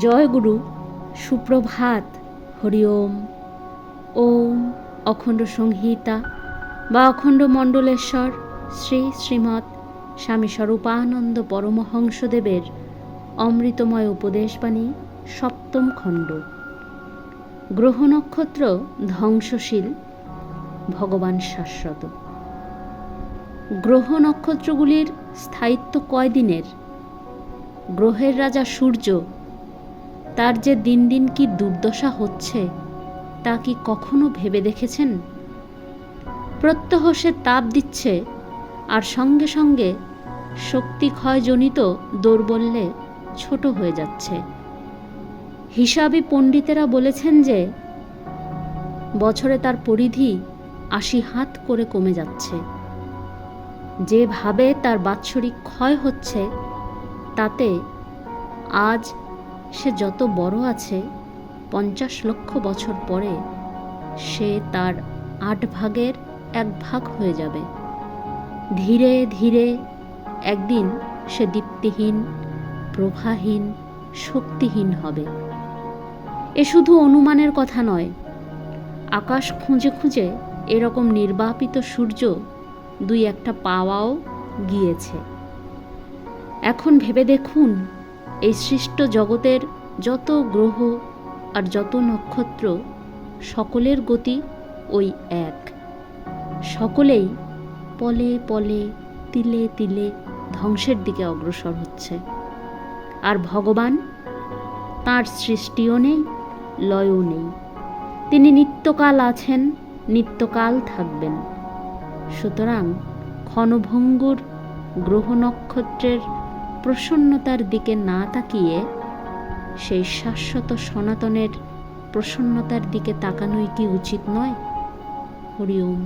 জয় গুরু, সুপ্রভাত, হরি ওম। ওম অখণ্ড সংহিতা বা অখণ্ড মণ্ডলেশ্বর শ্রী শ্রীমৎ স্বামী স্বরূপানন্দ পরমহংসদেবের অমৃতময় উপদেশবাণী সপ্তম খণ্ড। গ্রহ নক্ষত্র ধ্বংসশীল, ভগবান শাশ্বত। গ্রহ নক্ষত্রগুলির স্থায়িত্ব কয়দিনের? গ্রহের রাজা সূর্য তার যে দিন দিন কি দুর্দশা হচ্ছে, তা কি কখনো ভেবে দেখেছেন? প্রত্যহ সে তাপ দিচ্ছে, আর সঙ্গে সঙ্গে শক্তি ক্ষয়জনিত দৌর্বল্যে ছোট হয়ে যাচ্ছে। হিসাবি পণ্ডিতেরা বলেছেন যে, বছরে তার পরিধি আশি হাত করে কমে যাচ্ছে। যেভাবে তার বাৎসরিক ক্ষয় হচ্ছে, তাতে আজ সে যত বড় আছে, পঞ্চাশ লক্ষ বছর পরে সে তার আট ভাগের এক ভাগ হয়ে যাবে। ধীরে ধীরে একদিন সে দীপ্তিহীন, প্রভাহীন, শক্তিহীন হবে। এ শুধু অনুমানের কথা নয়, আকাশ খুঁজে খুঁজে এরকম নির্বাপিত সূর্য দুই একটা পাওয়াও গিয়েছে। এখন ভেবে দেখুন এই সৃষ্ট জগতের যত গ্রহ আর যত নক্ষত্র, সকলের গতি ওই এক। সকলেই পলে পলে, তিলে তিলে ধ্বংসের দিকে অগ্রসর হচ্ছে। আর ভগবান তার সৃষ্টিও নেই, লয়ও নেই। তিনি নিত্যকাল আছেন, নিত্যকাল থাকবেন। সুতরাং ক্ষণভঙ্গুর গ্রহ নক্ষত্রের প্রসন্নতার দিকে না তাকিয়ে সেই শাশ্বত সনাতনের প্রসন্নতার দিকে তাকানোই কি উচিত নয়? হরি ওম